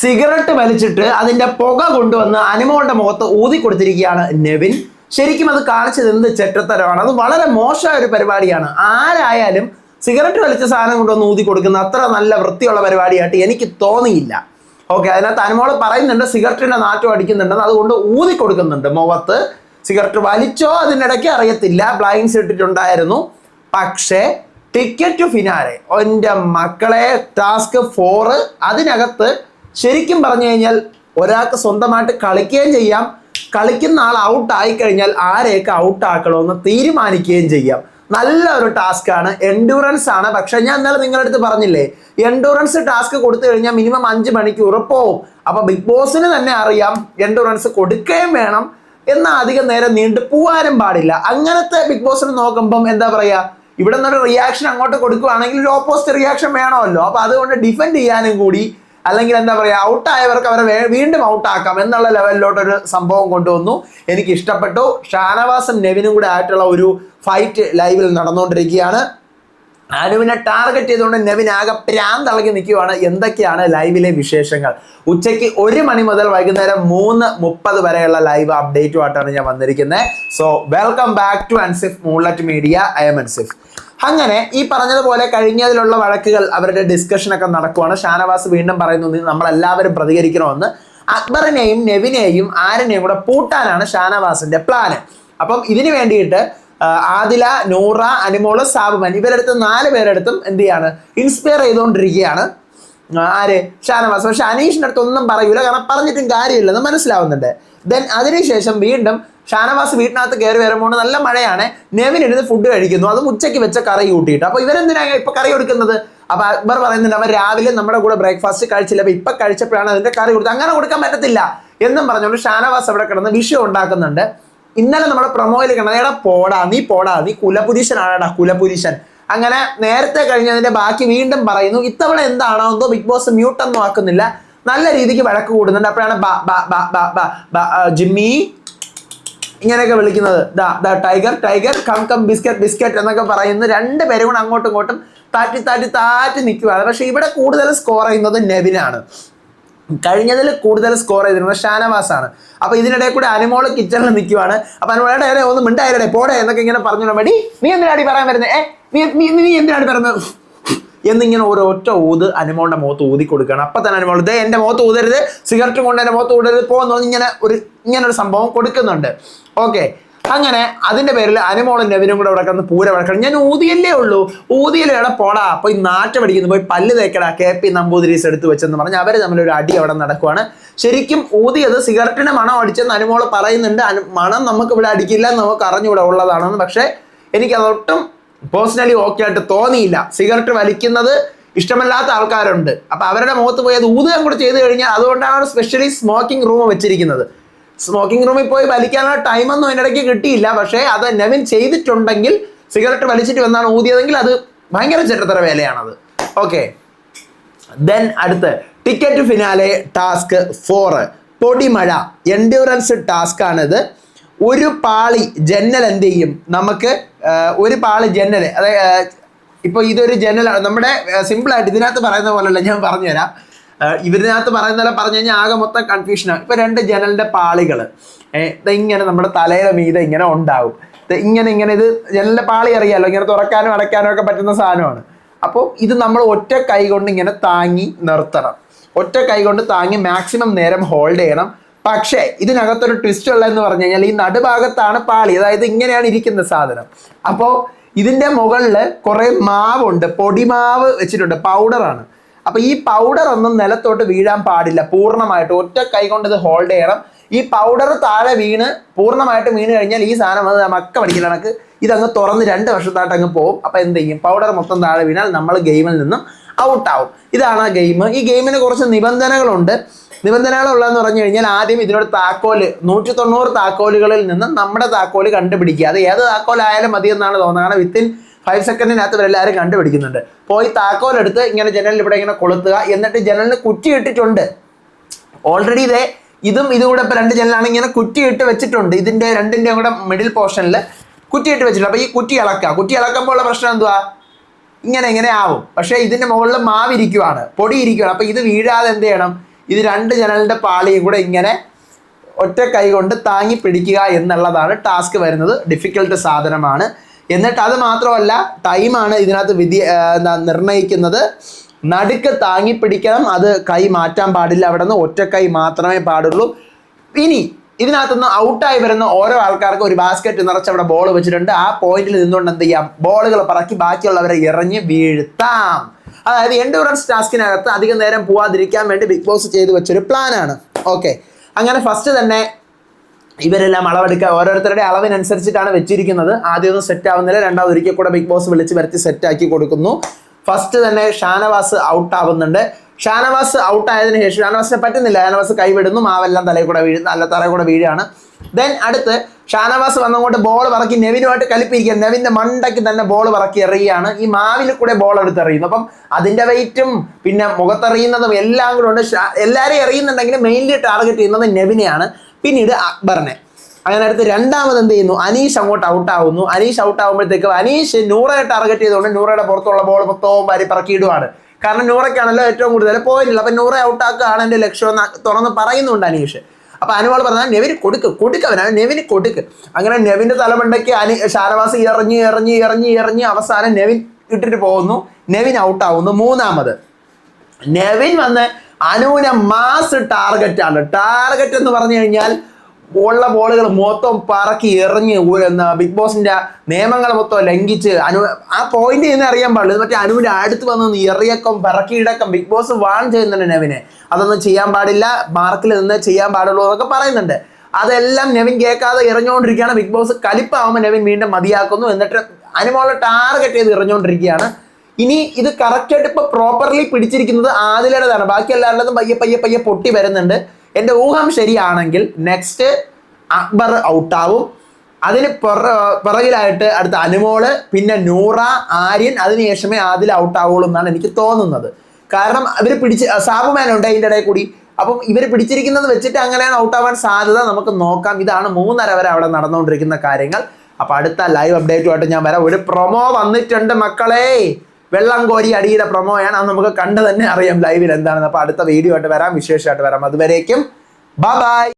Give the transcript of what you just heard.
Cigarette വലിച്ചിട്ട് അതിന്റെ പുക കൊണ്ടുവന്ന് അനുമോളുടെ മുഖത്ത് ഊതി കൊടുത്തിരിക്കുകയാണ് നെവിൻ. ശരിക്കും അത് കാണിച്ചത് എന്ത് ചെറ്റത്തരമാണ്? അത് വളരെ മോശമായ ഒരു പരിപാടിയാണ്. ആരായാലും സിഗരറ്റ് വലിച്ച സാധനം കൊണ്ടുവന്ന് ഊതി കൊടുക്കുന്ന അത്ര നല്ല വൃത്തിയുള്ള പരിപാടിയായിട്ട് എനിക്ക് തോന്നിയില്ല. ഓക്കെ അതിനകത്ത് അനുമോൾ പറയുന്നുണ്ട് സിഗരറ്റിന്റെ നാറ്റം അടിക്കുന്നുണ്ടെന്ന് അതുകൊണ്ട് ഊതി കൊടുക്കുന്നുണ്ട് മുഖത്ത്. സിഗരറ്റ് വലിച്ചോ അതിനിടയ്ക്ക് അറിയത്തില്ല. ബ്ലൈൻസ് ഇട്ടിട്ടുണ്ടായിരുന്നു. പക്ഷേ ടിക്കറ്റ് ടു ഫിനാലെ എന്റെ മക്കളെ ടാസ്ക് ഫോറ് അതിനകത്ത് ശരിക്കും പറഞ്ഞു കഴിഞ്ഞാൽ ഒരാൾക്ക് സ്വന്തമായിട്ട് കളിക്കുകയും ചെയ്യാം. കളിക്കുന്ന ആൾ ഔട്ട് ആയി കഴിഞ്ഞാൽ ആരെയൊക്കെ ഔട്ട് ആക്കണമെന്ന് തീരുമാനിക്കുകയും ചെയ്യാം. നല്ല ഒരു ടാസ്ക് ആണ്. എൻഡൂറൻസ് ആണ്. പക്ഷെ ഞാൻ ഇന്നലെ നിങ്ങളുടെ അടുത്ത് പറഞ്ഞില്ലേ എൻഡൂറൻസ് ടാസ്ക് കൊടുത്തു കഴിഞ്ഞാൽ മിനിമം അഞ്ച് മണിക്കൂർ പോവും. അപ്പൊ ബിഗ് ബോസിന് തന്നെ അറിയാം എൻഡൂറൻസ് കൊടുക്കുകയും വേണം. എന്നാൽ അധികം നേരം നീണ്ടു പോവാനും പാടില്ല. അങ്ങനത്തെ ബിഗ് ബോസിന് നോക്കുമ്പം എന്താ പറയാ ഇവിടെ നിന്നൊരു റിയാക്ഷൻ അങ്ങോട്ട് കൊടുക്കുവാണെങ്കിൽ ഒരു ഓപ്പോസിറ്റ് റിയാക്ഷൻ വേണമല്ലോ. അപ്പൊ അതുകൊണ്ട് ഡിഫെൻഡ് ചെയ്യാനും കൂടി അല്ലെങ്കിൽ എന്താ പറയുക ഔട്ടായവർക്ക് അവരെ വീണ്ടും ഔട്ടാക്കാം എന്നുള്ള ലെവലിലോട്ടൊരു സംഭവം കൊണ്ടുവന്നു. എനിക്ക് ഇഷ്ടപ്പെട്ടു. ഷാനവാസും നെവിനും കൂടെ ആയിട്ടുള്ള ഒരു ഫൈറ്റ് ലൈവിൽ നടന്നുകൊണ്ടിരിക്കുകയാണ്. അനുവിനെ ടാർഗറ്റ് ചെയ്തുകൊണ്ട് നെവിൻ ആകെ പ്രാന്തളകി നിൽക്കുകയാണ്. എന്തൊക്കെയാണ് ലൈവിലെ വിശേഷങ്ങൾ? ഉച്ചയ്ക്ക് ഒരു മണി മുതൽ വൈകുന്നേരം മൂന്ന് മുപ്പത് വരെയുള്ള ലൈവ് അപ്ഡേറ്റുമായിട്ടാണ് ഞാൻ വന്നിരിക്കുന്നത്. So welcome back to Ansif Moonlit Media I'm Ansif അങ്ങനെ ഈ പറഞ്ഞതുപോലെ കഴിഞ്ഞതിലുള്ള വഴക്കുകൾ അവരുടെ ഡിസ്കഷൻ ഒക്കെ നടക്കുവാണ്. ഷാനവാസ് വീണ്ടും പറയുന്നു നമ്മൾ നമ്മളെല്ലാവരും പ്രതികരിക്കണമെന്ന്. അക്ബറിനെയും നെവിനെയും ആരിനെയും കൂടെ പൂട്ടാനാണ് ഷാനവാസിന്റെ പ്ലാന് അപ്പം ഇതിനു വേണ്ടിയിട്ട് ആദില നൂറ അനിമോൾ സാബുമൻ ഇവരെടുത്ത് നാല് പേരെടുത്തും എന്ത് ചെയ്യാണ് ഇൻസ്പയർ ചെയ്തുകൊണ്ടിരിക്കുകയാണ്. ആര്? ഷാനവാസ്. പക്ഷെ അനീഷിന്റെ അടുത്ത് ഒന്നും പറയൂല. കാരണം പറഞ്ഞിട്ടും കാര്യമില്ലെന്ന് മനസ്സിലാവുന്നുണ്ട്. ദെൻ അതിനുശേഷം വീണ്ടും ഷാനവാസ് വീട്ടിനകത്ത് കയറി വരുമ്പോൾ നല്ല മഴയാണ്. നെവിൻ ഇരുന്ന് ഫുഡ് കഴിക്കുന്നു. അതും ഉച്ചയ്ക്ക് വെച്ച കറി കൂട്ടിയിട്ട്. അപ്പൊ ഇവരെന്തിനാണ് ഇപ്പൊ കറി കൊടുക്കുന്നത്? അപ്പൊ അക്ബർ പറയുന്നുണ്ട് അവൻ രാവിലെ നമ്മുടെ കൂടെ ബ്രേക്ക്ഫാസ്റ്റ് കഴിച്ചില്ല. അപ്പൊ ഇപ്പൊ കഴിച്ചപ്പോഴാണ് അതിന്റെ കറി കൊടുത്തത്. അങ്ങനെ കൊടുക്കാൻ പറ്റത്തില്ല എന്നും പറഞ്ഞുകൊണ്ട് ഷാനവാസ് അവിടെ കിടന്ന് വിഷയം ഉണ്ടാക്കുന്നുണ്ട്. ഇന്നലെ നമ്മുടെ പ്രൊമോയിൽ കണ്ടത് എടാ പോടാ നീ പോടാ. നീ കുലപുരുഷനാണെടാ കുലപുരുഷൻ. അങ്ങനെ നേരത്തെ കഴിഞ്ഞതിന്റെ ബാക്കി വീണ്ടും പറയുന്നു ഇത്തവണ എന്താണോ എന്തോ ബിഗ് ബോസ് മ്യൂട്ടൊന്നും ആക്കുന്നില്ല. നല്ല രീതിക്ക് വഴക്ക് കൂടുന്നുണ്ട്. അപ്പോഴാണ് ജിമ്മി ഇങ്ങനെയൊക്കെ വിളിക്കുന്നത്. ദാ ദാ tiger tiger come come biscuit biscuit എന്നൊക്കെ പറയുന്നു. രണ്ട് പേരും കൂടെ അങ്ങോട്ടും ഇങ്ങോട്ടും താറ്റി താറ്റി താറ്റി നിൽക്കുകയാണ് പക്ഷെ ഇവിടെ കൂടുതൽ സ്കോർ ചെയ്യുന്നത് നെവിനാണ്. കഴിഞ്ഞതിൽ കൂടുതൽ സ്കോർ ചെയ്തിരുന്നത് ഷാനവാസ് ആണ് അപ്പൊ ഇതിനിടെ കൂടെ അനുമോൾ കിച്ചണിൽ നിൽക്കുവാണ് അപ്പൊ അനുമോളുടെ ഇടയിൽ ഒന്ന് മിണ്ടായിരടെ പോടെ എന്നൊക്കെ ഇങ്ങനെ പറഞ്ഞു മടി നീ എന്തിനാടി പറയാൻ വരുന്നത് ഏ നീ നീ എന്തിനാടി പറയുന്നത് എന്നിങ്ങനെ ഓരോ ഒറ്റ ഊത് അനുമോളുടെ മുഖത്ത് ഊതി കൊടുക്കുകയാണ്. അപ്പൊ തന്നെ അനുമോൾ ദേ എന്റെ മുഖത്ത് ഊതരുത് സിഗരറ്റ് കൊണ്ട് എന്റെ മുഖത്ത് ഊതരുത് പോകുന്നു ഇങ്ങനെ ഒരു ഇങ്ങനെ ഒരു സംഭവം കൊടുക്കുന്നുണ്ട്. ഓക്കെ. അങ്ങനെ അതിന്റെ പേരിൽ അനുമോളും നെവിനും കൂടെ അവിടെ കിടന്ന് പൂര വഴക്കണം ഞാൻ ഊതിയല്ലേ ഉള്ളൂ. ഊതിയല്ലേ എവിടെ പോടാ? പോയി നാറ്റം അടിക്കുന്നു. പോയി പല്ല് തേക്കടാ. കെ പി നമ്പൂതിരീസ് എടുത്തു വെച്ചെന്ന് പറഞ്ഞ് അവർ തമ്മിലൊരു അടി അവിടെ നടക്കുവാണ്. ശരിക്കും ഊതിയത് സിഗരറ്റിന്റെ മണം അടിച്ചെന്ന് അനുമോൾ പറയുന്നുണ്ട്. മണം നമുക്ക് ഇവിടെ അടിക്കില്ല നമുക്ക് അറിഞ്ഞുകൂടെ ഉള്ളതാണെന്ന്. പക്ഷേ എനിക്ക് അതൊട്ടും പേഴ്സണലി ഓക്കെ ആയിട്ട് തോന്നിയില്ല. സിഗരറ്റ് വലിക്കുന്നത് ഇഷ്ടമല്ലാത്ത ആൾക്കാരുണ്ട്. അപ്പൊ അവരുടെ മുഖത്ത് പോയി അത് ഊതുകയും കൂടെ ചെയ്ത് കഴിഞ്ഞാൽ അതുകൊണ്ടാണ് സ്പെഷ്യലി സ്മോക്കിംഗ് റൂം വെച്ചിരിക്കുന്നത്. സ്മോക്കിംഗ് റൂമിൽ പോയി വലിക്കാനുള്ള ടൈമൊന്നും അതിനിടയ്ക്ക് കിട്ടിയില്ല. പക്ഷേ അത് നെവിൻ ചെയ്തിട്ടുണ്ടെങ്കിൽ സിഗരറ്റ് വലിച്ചിട്ട് വന്നാണ് ഊതിയതെങ്കിൽ അത് ഭയങ്കര ചെറ്റത്തര വേലയാണത്. ഓക്കെ ദെൻ അടുത്ത് ടിക്കറ്റ് ഫിനാലെ ടാസ്ക് ഫോറ് പൊടിമഴ എൻഡ്യൂറൻസ് ടാസ്ക് ആണിത്. ഒരു പാളി ജനൽ എന്ത് ചെയ്യും? നമുക്ക് ഒരു പാളി ജനൽ അതായത് ഇപ്പോൾ ഇതൊരു ജനലാണ്. നമ്മുടെ സിമ്പിളായിട്ട് ഇതിനകത്ത് പറയുന്ന പോലെയല്ല ഞാൻ പറഞ്ഞുതരാം. ആ, ഇതിനകത്ത് പറയുന്ന പോലെ പറഞ്ഞു കഴിഞ്ഞാൽ ആകെ മൊത്തം കൺഫ്യൂഷനാണ് ഇപ്പൊ രണ്ട് ജനലിന്റെ പാളികൾ ഇങ്ങനെ നമ്മുടെ തലയുടെ മീതെ ഇങ്ങനെ ഉണ്ടാവും. ഇങ്ങനെ ഇങ്ങനെ ഇത് ജനലിന്റെ പാളി അറിയാലോ? ഇങ്ങനെ തുറക്കാനും അടയ്ക്കാനും ഒക്കെ പറ്റുന്ന സാധനമാണ്. അപ്പോൾ ഇത് നമ്മൾ ഒറ്റ കൈ കൊണ്ട് ഇങ്ങനെ താങ്ങി നിർത്തണം. ഒറ്റ കൈ കൊണ്ട് താങ്ങി മാക്സിമം നേരം ഹോൾഡ് ചെയ്യണം. പക്ഷേ ഇതിനകത്തൊരു ട്വിസ്റ്റ് ഉള്ളതെന്ന് പറഞ്ഞു കഴിഞ്ഞാൽ ഈ നടുഭാഗത്താണ് പാളി. അതായത് ഇങ്ങനെയാണ് ഇരിക്കുന്ന സാധനം. അപ്പോൾ ഇതിന്റെ മുകളിൽ കുറെ മാവുണ്ട്. പൊടിമാവ് വെച്ചിട്ടുണ്ട്. പൗഡറാണ് അപ്പൊ ഈ പൗഡർ ഒന്നും നിലത്തോട്ട് വീഴാൻ പാടില്ല പൂർണമായിട്ട്. ഒറ്റ കൈ കൊണ്ട് ഇത് ഹോൾഡ് ചെയ്യണം. ഈ പൗഡർ താഴെ വീണ് പൂർണമായിട്ട് വീണ് കഴിഞ്ഞാൽ ഈ സാധനം അത് മക്ക പഠിക്കില്ല കണക്ക്. ഇതങ്ങ് തുറന്ന് രണ്ട് വർഷത്തായിട്ട് അങ്ങ് പോകും അപ്പൊ എന്ത് ചെയ്യും? പൗഡർ മൊത്തം താഴെ വീണാൽ നമ്മൾ ഗെയിമിൽ നിന്നും ഔട്ടാവും ഇതാണ് ആ ഗെയിം ഈ ഗെയിമിന് കുറച്ച് നിബന്ധനകളുണ്ട്. നിബന്ധനകളുള്ളതെന്ന് പറഞ്ഞു കഴിഞ്ഞാൽ ആദ്യം ഇതിനോട് താക്കോൽ നൂറ്റി തൊണ്ണൂറ് താക്കോലുകളിൽ നിന്ന് നമ്മുടെ താക്കോൽ കണ്ടുപിടിക്കുക. അത് ഏത് താക്കോലായാലും മതി എന്നാണ് തോന്നുന്നത്. കാരണം വിത്തിൻ ഫൈവ് സെക്കൻഡിനകത്ത് ഇവരെല്ലാവരും കണ്ടുപിടിക്കുന്നുണ്ട്. പോയി താക്കോലെടുത്ത് ഇങ്ങനെ ജനലിൽ ഇവിടെ ഇങ്ങനെ കൊളുത്തുക. എന്നിട്ട് ജനലിന് കുറ്റിയിട്ടിട്ടുണ്ട്. ഓൾറെഡി ഇതേ ഇതും ഇതും കൂടെ ഇപ്പം രണ്ട് ജനലാണ് ഇങ്ങനെ കുറ്റിയിട്ട് വെച്ചിട്ടുണ്ട്. ഇതിന്റെ രണ്ടിന്റെയും കൂടെ മിഡിൽ പോർഷനിൽ കുറ്റിയിട്ട് വെച്ചിട്ടുണ്ട്. അപ്പോൾ ഈ കുറ്റി ഇളക്കുക കുറ്റി ഇളക്കുമ്പോൾ ഉള്ള പ്രശ്നം എന്തുവാ? ഇങ്ങനെ ഇങ്ങനെ ആവും. പക്ഷേ ഇതിന്റെ മുകളിൽ മാവിരിക്കുവാണ് പൊടി ഇരിക്കുവാണ്. അപ്പോൾ ഇത് വീഴാതെ എന്ത് ചെയ്യണം? ഇത് രണ്ട് ജനലിന്റെ പാളിയും കൂടെ ഇങ്ങനെ ഒറ്റ കൈ കൊണ്ട് താങ്ങി പിടിക്കുക എന്നുള്ളതാണ് ടാസ്ക് വരുന്നത്. ഡിഫിക്കൽട്ട് സാധനമാണ്. എന്നിട്ട് അത് മാത്രമല്ല ടൈമാണ് ഇതിനകത്ത് വിധി എന്താ നിർണയിക്കുന്നത്. നടുക്ക് താങ്ങി പിടിക്കണം. അത് കൈ മാറ്റാൻ പാടില്ല അവിടെ നിന്ന് ഒറ്റ കൈ മാത്രമേ പാടുള്ളൂ. ഇനി ഇതിനകത്തുനിന്ന് ഔട്ടായി വരുന്ന ഓരോ ആൾക്കാർക്കും ഒരു ബാസ്ക്കറ്റ് നിറച്ച് അവിടെ ബോൾ വെച്ചിട്ടുണ്ട്. ആ പോയിന്റിൽ നിന്നുകൊണ്ട് എന്ത് ചെയ്യാം? ബോളുകൾ പറക്കി ബാക്കിയുള്ളവരെ ഇറങ്ങി വീഴ്ത്താം. അതായത് എൻഡുറൻസ് ടാസ്കിനകത്ത് അധികം നേരം പോവാതിരിക്കാൻ വേണ്ടി ബിഗ് ബോസ് ചെയ്തു വെച്ചൊരു പ്ലാനാണ് ഓക്കെ അങ്ങനെ ഫസ്റ്റ് തന്നെ ഇവരെല്ലാം അളവെടുക്കുക ഓരോരുത്തരുടെ അളവിനനുസരിച്ചിട്ടാണ് വെച്ചിരിക്കുന്നത്. ആദ്യം ഒന്നും സെറ്റ് ആവുന്നില്ല രണ്ടാമത് ഒരിക്കൽ കൂടെ ബിഗ് ബോസ് വിളിച്ച് വരുത്തി സെറ്റ് ആക്കി കൊടുക്കുന്നു. ഫസ്റ്റ് തന്നെ ഷാനവാസ് ഔട്ട് ആവുന്നുണ്ട്. ഷാനവാസ് ഔട്ട് ആയതിനു ശേഷം ഷാനവാസിനെ പറ്റുന്നില്ല. ഷാനവാസ് കൈവിടുന്നു മാവെല്ലാം തലയിൽ കൂടെ വീഴുന്നു അല്ല തറ കൂടെ വീഴാണ്. ദെൻ അടുത്ത് ഷാനവാസ് വന്നങ്ങോട്ട് ബോൾ പറക്കി നെവിനുമായിട്ട് കലിപ്പിരിക്കുക നെവിന്റെ മണ്ടയ്ക്ക് തന്നെ ബോൾ പറക്കി എറിയുകയാണ്. ഈ മാവിൽ കൂടെ ബോൾ എടുത്ത് എറിയുന്നു. അപ്പം അതിന്റെ വെയിറ്റും പിന്നെ മുഖത്തെറിയുന്നതും എല്ലാം കൂടെ ഉണ്ട്. എല്ലാവരെയും എറിയുന്നുണ്ടെങ്കിലും മെയിൻലി ടാർഗറ്റ് ചെയ്യുന്നത് നെവിനെയാണ്. പിന്നീട് അക്ബറിനെ. അങ്ങനെ അടുത്ത് രണ്ടാമത് എന്ത് ചെയ്യുന്നു? അനീഷ് അങ്ങോട്ട് ഔട്ട് ആവുന്നു. അനീഷ് ഔട്ട് ആകുമ്പോഴത്തേക്ക് അനീഷ് നൂറയെ ടാർഗറ്റ് ചെയ്തുകൊണ്ട് നൂറയുടെ പുറത്തുള്ള ബോൾ മൊത്തവും വാരി പറക്കിയിടുവാണ്. കാരണം നൂറയ്ക്കാണല്ലോ ഏറ്റവും കൂടുതൽ പോയിട്ടില്ല അപ്പൊ നൂറെ ഔട്ട് ആക്കുകയാണ് എന്റെ ലക്ഷ്യം എന്ന് തുറന്ന് പറയുന്നുണ്ട് അനീഷ്. അപ്പൊ അനുവാൾ പറഞ്ഞാൽ നെവിന് കൊടുക്ക്. കൊടുക്കവനാണ് നെവിന് കൊടുക്ക്. അങ്ങനെ നെവിന്റെ തലമുണ്ടയ്ക്ക് അനി ഷാനവാസ് എറിഞ്ഞ് എറിഞ്ഞ് എറിഞ്ഞ് എറിഞ്ഞ് അവസാനം നെവിൻ ഇട്ടിട്ട് പോകുന്നു. നെവിൻ ഔട്ട് ആവുന്നു. മൂന്നാമത്. നെവിൻ വന്ന് അനുവിനെ മാസ് ടാർഗറ്റ് ആണ്. ടാർഗറ്റ് എന്ന് പറഞ്ഞു കഴിഞ്ഞാൽ ഉള്ള ബോളുകൾ മൊത്തം പറക്കി എറിഞ്ഞ് ബിഗ് ബോസിന്റെ നിയമങ്ങൾ മൊത്തം ലംഘിച്ച് അനു ആ പോയിന്റ് ചെയ്യുന്ന അറിയാൻ പാടില്ല. മറ്റേ അനുവിന്റെ അടുത്ത് വന്ന് എറിയക്കം പറക്കിയിടക്കം ബിഗ് ബോസ് വാൺ ചെയ്യുന്നുണ്ട് നെവിനെ. അതൊന്നും ചെയ്യാൻ പാടില്ല. മാർക്കിൽ നിന്ന് ചെയ്യാൻ പാടുള്ളൂ എന്നൊക്കെ പറയുന്നുണ്ട്. അതെല്ലാം നെവിൻ കേൾക്കാതെ എറിഞ്ഞുകൊണ്ടിരിക്കുകയാണ്. ബിഗ് ബോസ് കലിപ്പാവുമ്പോൾ നെവിൻ വീണ്ടും മതിയാക്കുന്നു. എന്നിട്ട് അനുമോളെ ടാർഗറ്റ് ചെയ്ത് എറിഞ്ഞുകൊണ്ടിരിക്കുകയാണ്. ഇനി ഇത് കറക്റ്റ് ആയിട്ട് ഇപ്പൊ പ്രോപ്പർലി പിടിച്ചിരിക്കുന്നത് ആദിലയുടേതാണ്. ബാക്കി എല്ലാവരുടെതും പയ്യെ പയ്യെ പയ്യെ പൊട്ടി വരുന്നുണ്ട്. എന്റെ ഊഹം ശരിയാണെങ്കിൽ നെക്സ്റ്റ് അക്ബർ ഔട്ടാവും. അതിന് പുറ- പിറകിലായിട്ട് അടുത്ത അനുമോൾ പിന്നെ നൂറ ആര്യൻ അതിനുശേഷമേ ആദിൽ ഔട്ടാവുള്ളൂ എന്നാണ് എനിക്ക് തോന്നുന്നത്. കാരണം ഇവർ പിടിച്ച് സാബുമാൻ ഉണ്ട് അതിന്റെ ഇടയിൽ കൂടി. അപ്പം ഇവർ പിടിച്ചിരിക്കുന്നത് വെച്ചിട്ട് അങ്ങനെയാണ് ഔട്ടാവാൻ സാധ്യത. നമുക്ക് നോക്കാം. ഇതാണ് മൂന്നര വരെ അവിടെ നടന്നുകൊണ്ടിരിക്കുന്ന കാര്യങ്ങൾ. അപ്പൊ അടുത്ത ലൈവ് അപ്ഡേറ്റുമായിട്ട് ഞാൻ വരാം. ഒരു പ്രൊമോ വന്നിട്ടുണ്ട് മക്കളെ. വെള്ളം കോരി അടിയുടെ പ്രൊമോയാണ് അത് നമുക്ക് കണ്ടു തന്നെ അറിയാം ലൈവിൽ എന്താണെന്ന്. അപ്പൊ അടുത്ത വീഡിയോ ആയിട്ട് വരാം. വിശേഷമായിട്ട് വരാം. അതുവരേക്കും ബൈ